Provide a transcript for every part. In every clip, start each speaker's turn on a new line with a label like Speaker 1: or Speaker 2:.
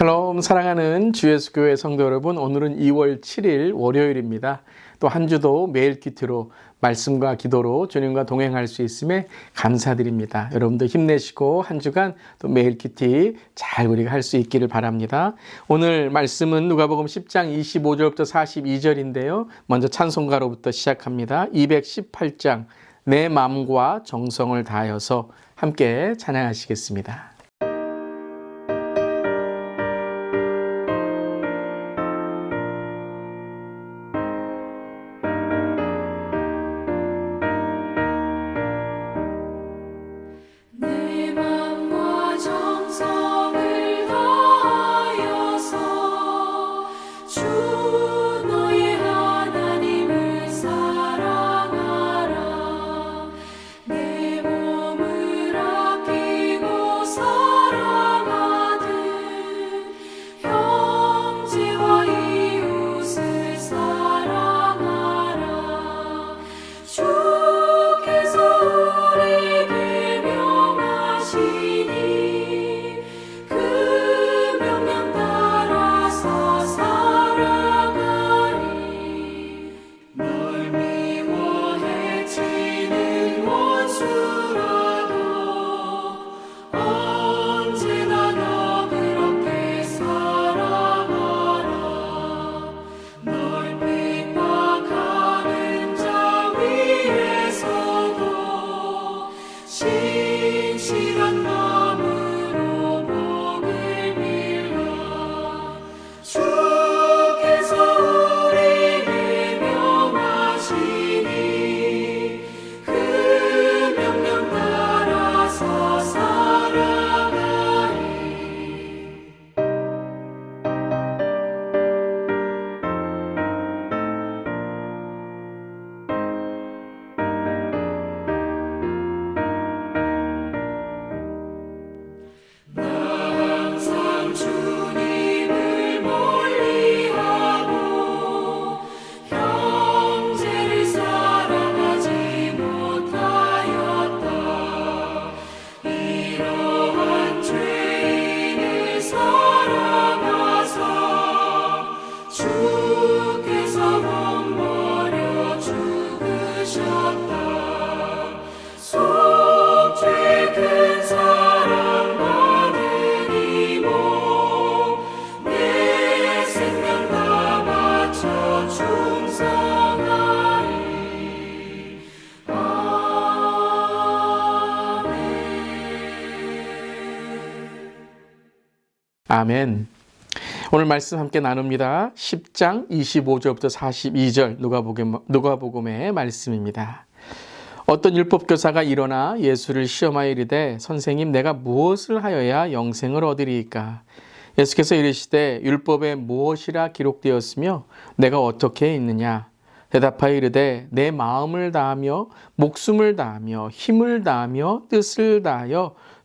Speaker 1: 샬롬 사랑하는 주 예수 교회 성도 여러분 오늘은 2월 7일 월요일입니다. 또 한 주도 매일 기트로 말씀과 기도로 주님과 동행할 수 있음에 감사드립니다. 여러분도 힘내시고 한 주간 또 매일 키티 잘 우리가 할 수 있기를 바랍니다. 오늘 말씀은 누가복음 10장 25절부터 42절인데요. 먼저 찬송가로부터 시작합니다. 218장 내 마음과 정성을 다하여서 함께 찬양하시겠습니다.
Speaker 2: 위
Speaker 1: 아멘. 오늘 말씀 함께 나눕니다. 10장 25절부터 42절 누가복음, 누가복음의 말씀입니다. 어떤 율법 교사가 일어나 예수를 시험하여 이르되 선생님 내가 무엇을 하여야 영생을 얻으리이까 예수께서 이르시되 율법에 무엇이라 기록되었으며 내가 어떻게 있느냐 대답하여 이르되 내 마음을 다하며 목숨을 다하며 힘을 다하며 뜻을 다하여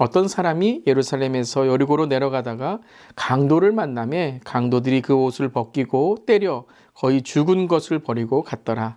Speaker 1: 어떤 사람이 예루살렘에서 여리고로 내려가다가 강도를 만남에 강도들이 그 옷을 벗기고 때려 거의 죽은 것을 버리고 갔더라.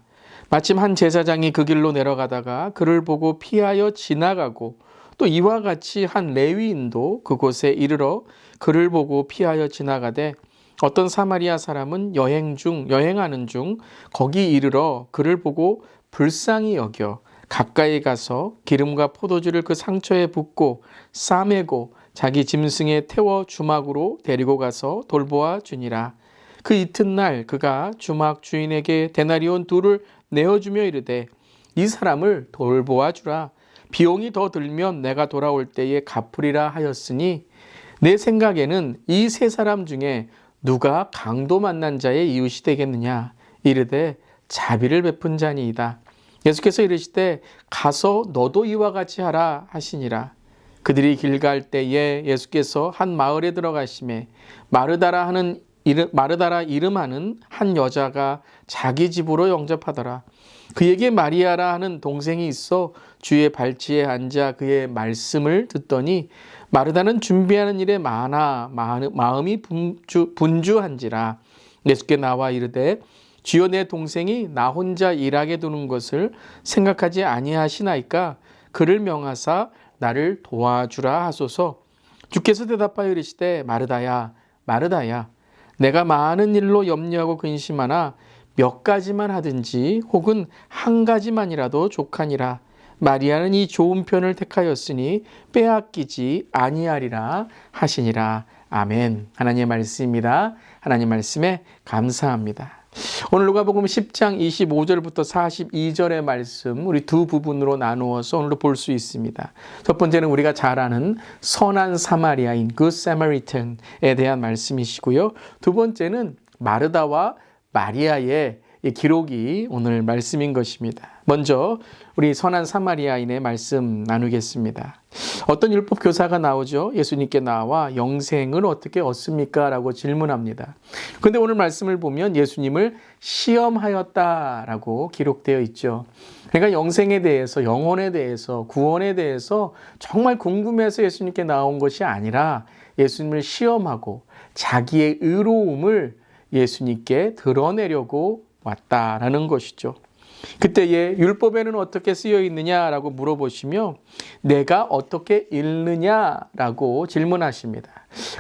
Speaker 1: 마침 한 제사장이 그 길로 내려가다가 그를 보고 피하여 지나가고 또 이와 같이 한 레위인도 그곳에 이르러 그를 보고 피하여 지나가되 어떤 사마리아 사람은 여행 중 여행하는 중 거기 이르러 그를 보고 불쌍히 여겨 가까이 가서 기름과 포도주를 그 상처에 붓고 싸매고 자기 짐승에 태워 주막으로 데리고 가서 돌보아 주니라. 그 이튿날 그가 주막 주인에게 데나리온 둘을 내어주며 이르되 이 사람을 돌보아 주라. 비용이 더 들면 내가 돌아올 때에 갚으리라 하였으니 내 생각에는 이 세 사람 중에 누가 강도 만난 자의 이웃이 되겠느냐 이르되 자비를 베푼 자니이다. 예수께서 이르시되 가서 너도 이와 같이 하라 하시니라. 그들이 길 갈 때에 예수께서 한 마을에 들어가심에 마르다라 하는 이름, 마르다라 이름하는 한 여자가 자기 집으로 영접하더라. 그에게 마리아라 하는 동생이 있어 주의 발치에 앉아 그의 말씀을 듣더니 마르다는 준비하는 일에 많아 마음이 분주, 분주한지라 예수께 나와 이르되 주여 내 동생이 나 혼자 일하게 두는 것을 생각하지 아니하시나이까? 그를 명하사 나를 도와주라 하소서. 주께서 대답하여 이르시되 마르다야 마르다야 내가 많은 일로 염려하고 근심하나 몇 가지만 하든지 혹은 한 가지만이라도 족하니라. 마리아는 이 좋은 편을 택하였으니 빼앗기지 아니하리라 하시니라. 아멘. 하나님의 말씀입니다. 하나님 말씀에 감사합니다 오늘 누가복음 10장 25절부터 42절의 말씀 우리 두 부분으로 나누어서 오늘도 볼 수 있습니다. 첫 번째는 우리가 잘 아는 선한 사마리아인 Good Samaritan에 대한 말씀이시고요. 두 번째는 마르다와 마리아의 이 기록이 오늘 말씀인 것입니다. 먼저 우리 선한 사마리아인의 말씀 나누겠습니다. 어떤 율법 교사가 나오죠. 예수님께 나와 영생을 어떻게 얻습니까? 라고 질문합니다. 근데 오늘 말씀을 보면 예수님을 시험하였다라고 기록되어 있죠. 그러니까 영생에 대해서, 영혼에 대해서, 구원에 대해서 정말 궁금해서 예수님께 나온 것이 아니라 예수님을 시험하고 자기의 의로움을 예수님께 드러내려고 왔다라는 것이죠. 그때에 율법에는 어떻게 쓰여 있느냐라고 물어보시며 내가 어떻게 읽느냐라고 질문하십니다.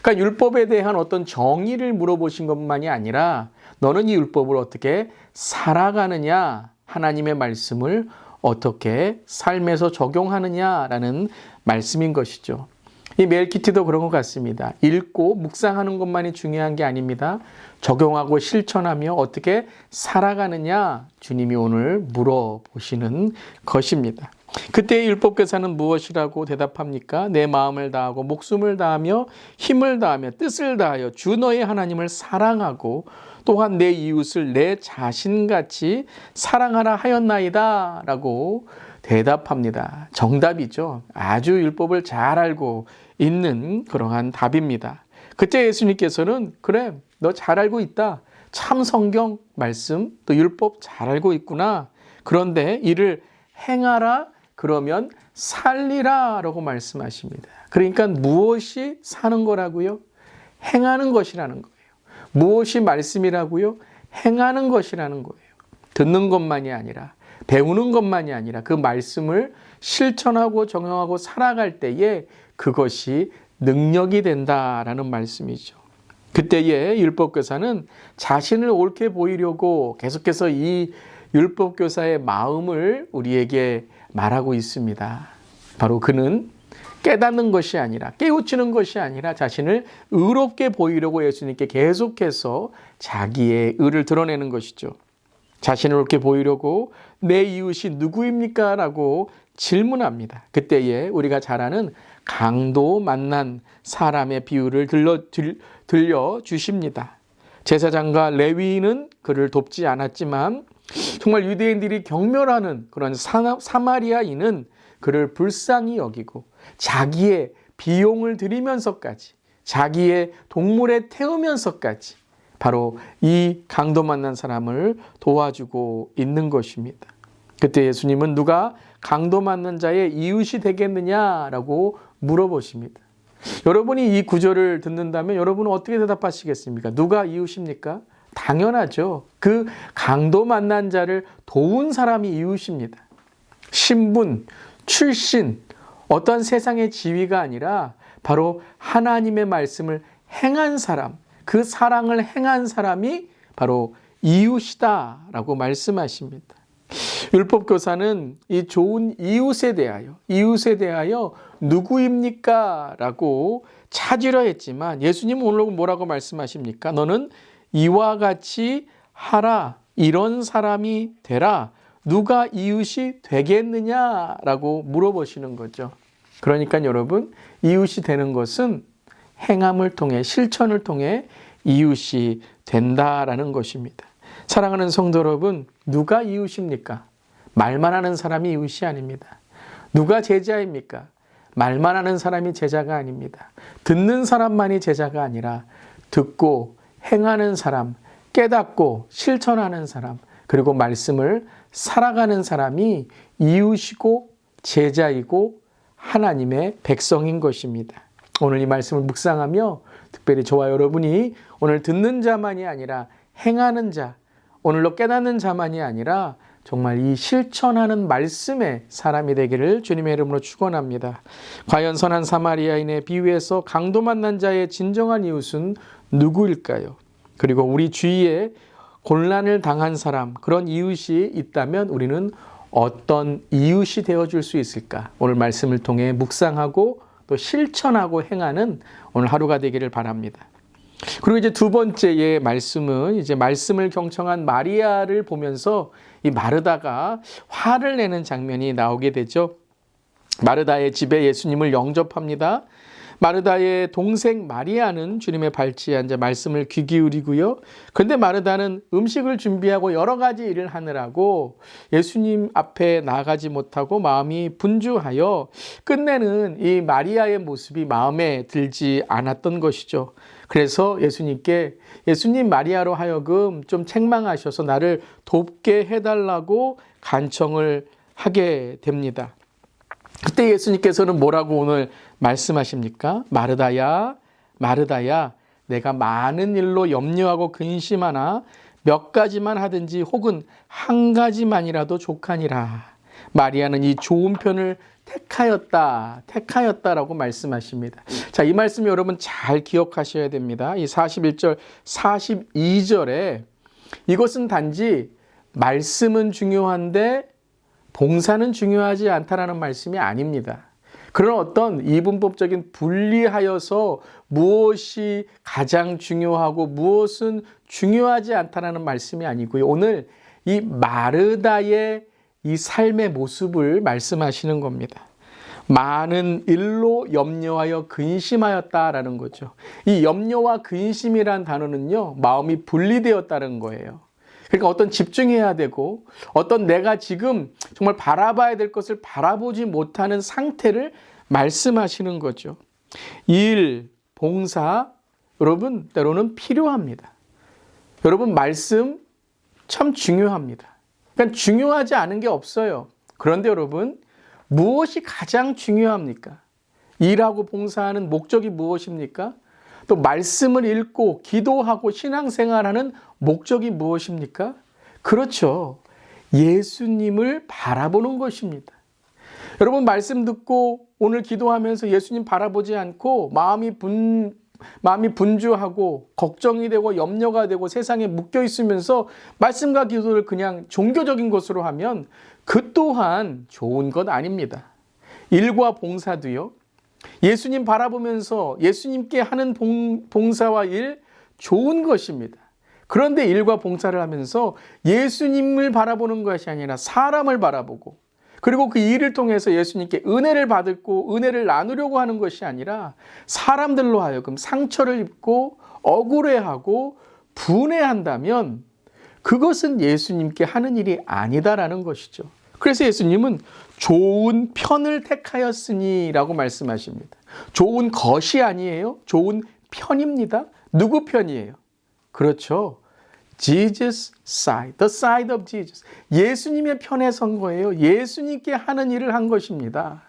Speaker 1: 그러니까 율법에 대한 어떤 정의를 물어보신 것만이 아니라 너는 이 율법을 어떻게 살아가느냐 하나님의 말씀을 어떻게 삶에서 적용하느냐라는 말씀인 것이죠. 이 멜키티도 그런 것 같습니다. 읽고 묵상하는 것만이 중요한 게 아닙니다. 적용하고 실천하며 어떻게 살아가느냐 주님이 오늘 물어보시는 것입니다. 그때의 율법교사는 무엇이라고 대답합니까? 내 마음을 다하고 목숨을 다하며 힘을 다하며 뜻을 다하여 주 너의 하나님을 사랑하고 또한 내 이웃을 내 자신같이 사랑하라 하였나이다 라고 대답합니다. 정답이죠. 아주 율법을 잘 알고 있는 그러한 답입니다. 그때 예수님께서는 그래 너 잘 알고 있다. 참 성경 말씀 또 율법 잘 알고 있구나. 그런데 이를 행하라 그러면 살리라라고 말씀하십니다. 그러니까 무엇이 사는 거라고요? 행하는 것이라는 거예요. 무엇이 말씀이라고요? 행하는 것이라는 거예요. 듣는 것만이 아니라 배우는 것만이 아니라 그 말씀을 실천하고 정형하고 살아갈 때에 그것이 능력이 된다라는 말씀이죠. 그때의 율법교사는 자신을 옳게 보이려고 계속해서 이 율법교사의 마음을 우리에게 말하고 있습니다. 바로 그는 깨닫는 것이 아니라 깨우치는 것이 아니라 자신을 의롭게 보이려고 예수님께 계속해서 자기의 의를 드러내는 것이죠. 자신을 옳게 보이려고 내 이웃이 누구입니까? 라고 질문합니다. 그때에 우리가 잘 아는 강도 만난 사람의 비유를 들려, 들, 들려 주십니다. 제사장과 레위인은 그를 돕지 않았지만 정말 유대인들이 경멸하는 그런 사, 사마리아인은 그를 불쌍히 여기고 자기의 비용을 들이면서까지 자기의 동물에 태우면서까지 바로 이 강도 만난 사람을 도와주고 있는 것입니다. 그때 예수님은 누가 강도 맞는 자의 이웃이 되겠느냐라고 물어보십니다. 여러분이 이 구절을 듣는다면 여러분은 어떻게 대답하시겠습니까? 누가 이웃입니까? 당연하죠. 그 강도 만난 자를 도운 사람이 이웃입니다. 신분, 출신, 어떤 세상의 지위가 아니라 바로 하나님의 말씀을 행한 사람, 그 사랑을 행한 사람이 바로 이웃이다라고 말씀하십니다. 율법 교사는 이 좋은 이웃에 대하여, 이웃에 대하여 누구입니까? 라고 찾으려 했지만 예수님은 오늘 뭐라고 말씀하십니까? 너는 이와 같이 하라. 이런 사람이 되라. 누가 이웃이 되겠느냐라고 물어보시는 거죠. 그러니까 여러분, 이웃이 되는 것은 행함을 통해, 실천을 통해 이웃이 된다라는 것입니다. 사랑하는 성도 여러분, 누가 이웃입니까? 말만 하는 사람이 이웃이 아닙니다. 누가 제자입니까? 말만 하는 사람이 제자가 아닙니다. 듣는 사람만이 제자가 아니라 듣고 행하는 사람, 깨닫고 실천하는 사람, 그리고 말씀을 살아가는 사람이 이웃이고 제자이고 하나님의 백성인 것입니다. 오늘 이 말씀을 묵상하며 특별히 저와 여러분이 오늘 듣는 자만이 아니라 행하는 자, 오늘로 깨닫는 자만이 아니라 정말 이 실천하는 말씀의 사람이 되기를 주님의 이름으로 축원합니다. 과연 선한 사마리아인의 비유에서 강도 만난 자의 진정한 이웃은 누구일까요? 그리고 우리 주위에 곤란을 당한 사람, 그런 이웃이 있다면 우리는 어떤 이웃이 되어 줄 수 있을까? 오늘 말씀을 통해 묵상하고 또 실천하고 행하는 오늘 하루가 되기를 바랍니다. 그리고 이제 두 번째의 말씀은 이제 말씀을 경청한 마리아를 보면서 이 마르다가 화를 내는 장면이 나오게 되죠. 마르다의 집에 예수님을 영접합니다. 마르다의 동생 마리아는 주님의 발치에 앉아 말씀을 귀 기울이고요. 그런데 마르다는 음식을 준비하고 여러 가지 일을 하느라고 예수님 앞에 나가지 못하고 마음이 분주하여 끝내는 이 마리아의 모습이 마음에 들지 않았던 것이죠. 그래서 예수님께 예수님 마리아로 하여금 좀 책망하셔서 나를 돕게 해달라고 간청을 하게 됩니다. 그때 예수님께서는 뭐라고 오늘 말씀하십니까? 마르다야, 마르다야, 내가 많은 일로 염려하고 근심하나 몇 가지만 하든지 혹은 한 가지만이라도 족하니라. 마리아는 이 좋은 편을 택하였다, 택하였다라고 말씀하십니다. 자, 이 말씀 여러분 잘 기억하셔야 됩니다. 이 41절, 42절에 이것은 단지 말씀은 중요한데 봉사는 중요하지 않다라는 말씀이 아닙니다. 그런 어떤 이분법적인 분리하여서 무엇이 가장 중요하고 무엇은 중요하지 않다라는 말씀이 아니고요. 오늘 이 마르다의 이 삶의 모습을 말씀하시는 겁니다. 많은 일로 염려하여 근심하였다라는 거죠. 이 염려와 근심이란 단어는요, 마음이 분리되었다는 거예요. 그러니까 어떤 집중해야 되고 어떤 내가 지금 정말 바라봐야 될 것을 바라보지 못하는 상태를 말씀하시는 거죠. 일, 봉사, 여러분, 때로는 필요합니다. 여러분, 말씀 참 중요합니다. 그러니까 중요하지 않은 게 없어요. 그런데 여러분, 무엇이 가장 중요합니까? 일하고 봉사하는 목적이 무엇입니까? 또 말씀을 읽고 기도하고 신앙생활하는 목적이 무엇입니까? 그렇죠. 예수님을 바라보는 것입니다. 여러분 말씀 듣고 오늘 기도하면서 예수님 바라보지 않고 마음이 분 마음이 분주하고 걱정이 되고 염려가 되고 세상에 묶여 있으면서 말씀과 기도를 그냥 종교적인 것으로 하면 그 또한 좋은 것 아닙니다. 일과 봉사도요. 예수님 바라보면서 예수님께 하는 봉, 봉사와 일 좋은 것입니다. 그런데 일과 봉사를 하면서 예수님을 바라보는 것이 아니라 사람을 바라보고 그리고 그 일을 통해서 예수님께 은혜를 받고 은혜를 나누려고 하는 것이 아니라 사람들로 하여금 상처를 입고 억울해하고 분해한다면 그것은 예수님께 하는 일이 아니다라는 것이죠. 그래서 예수님은 좋은 편을 택하였으니라고 말씀하십니다. 좋은 것이 아니에요. 좋은 편입니다. 누구 편이에요? 그렇죠. Jesus side, the side of Jesus. 예수님의 편에 선 거예요. 예수님께 하는 일을 한 것입니다.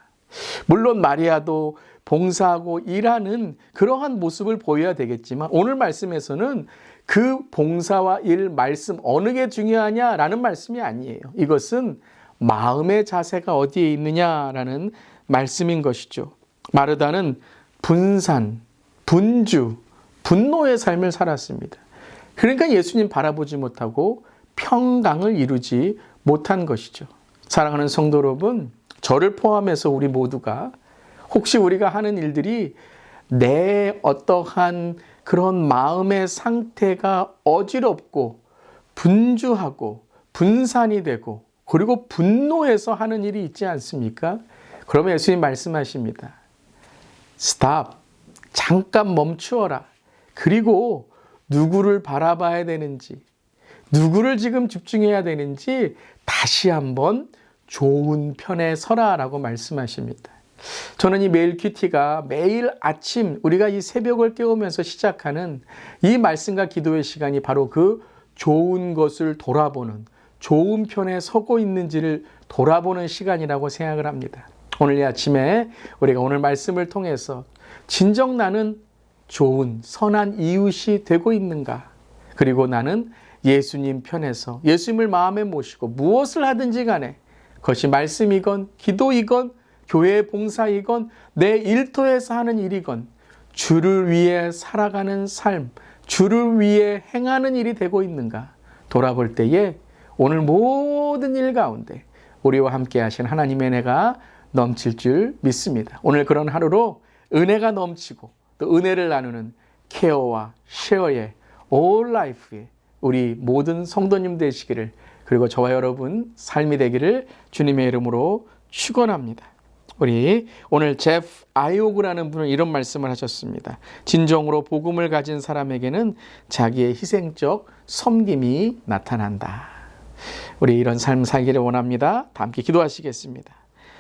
Speaker 1: 물론 마리아도 봉사하고 일하는 그러한 모습을 보여야 되겠지만 오늘 말씀에서는 그 봉사와 일 말씀 어느 게 중요하냐라는 말씀이 아니에요. 이것은 마음의 자세가 어디에 있느냐라는 말씀인 것이죠. 마르다는 분산, 분주, 분노의 삶을 살았습니다. 그러니까 예수님 바라보지 못하고 평강을 이루지 못한 것이죠. 사랑하는 성도 여러분, 저를 포함해서 우리 모두가 혹시 우리가 하는 일들이 내 어떠한 그런 마음의 상태가 어지럽고 분주하고 분산이 되고 그리고 분노해서 하는 일이 있지 않습니까? 그러면 예수님 말씀하십니다. 스탑. 잠깐 멈추어라. 그리고 누구를 바라봐야 되는지, 누구를 지금 집중해야 되는지 다시 한번 좋은 편에 서라라고 말씀하십니다. 저는 이 메일 큐티가 매일 아침 우리가 이 새벽을 깨우면서 시작하는 이 말씀과 기도의 시간이 바로 그 좋은 것을 돌아보는 좋은 편에 서고 있는지를 돌아보는 시간이라고 생각을 합니다. 오늘 이 아침에 우리가 오늘 말씀을 통해서 진정 나는 좋은 선한 이웃이 되고 있는가? 그리고 나는 예수님 편에서 예수님을 마음에 모시고 무엇을 하든지 간에 그것이 말씀이건 기도이건 교회 봉사이건 내 일터에서 하는 일이건 주를 위해 살아가는 삶, 주를 위해 행하는 일이 되고 있는가 돌아볼 때에 오늘 모든 일 가운데 우리와 함께 하신 하나님의 은혜가 넘칠 줄 믿습니다. 오늘 그런 하루로 은혜가 넘치고 또 은혜를 나누는 케어와 쉐어의 올 라이프의 우리 모든 성도님 되시기를 그리고 저와 여러분 삶이 되기를 주님의 이름으로 축원합니다. 우리 오늘 제프 아이오그라는 분은 이런 말씀을 하셨습니다. 진정으로 복음을 가진 사람에게는 자기의 희생적 섬김이 나타난다. 우리 이런 삶 살기를 원합니다. 다 함께 기도하시겠습니다.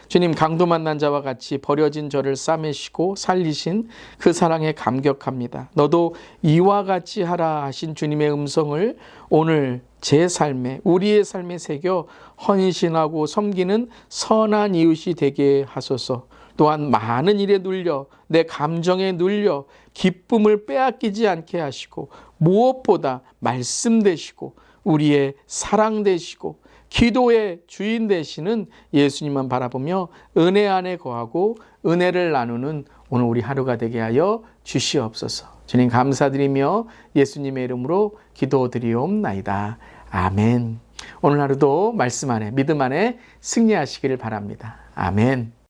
Speaker 1: 주님 강도 만난 자와 같이 버려진 저를 싸매시고 살리신 그 사랑에 감격합니다. 너도 이와 같이 하라 하신 주님의 음성을 오늘 제 삶에 우리의 삶에 새겨 헌신하고 섬기는 선한 이웃이 되게 하소서. 또한 많은 일에 눌려 내 감정에 눌려 기쁨을 빼앗기지 않게 하시고 무엇보다 말씀 되시고 우리의 사랑 되시고 기도의 주인 되시는 예수님만 바라보며 은혜 안에 거하고 은혜를 나누는 오늘 우리 하루가 되게 하여 주시옵소서. 주님 감사드리며 예수님의 이름으로 기도드리옵나이다. 아멘. 오늘 하루도 말씀 안에 믿음 안에 승리하시기를 바랍니다. 아멘.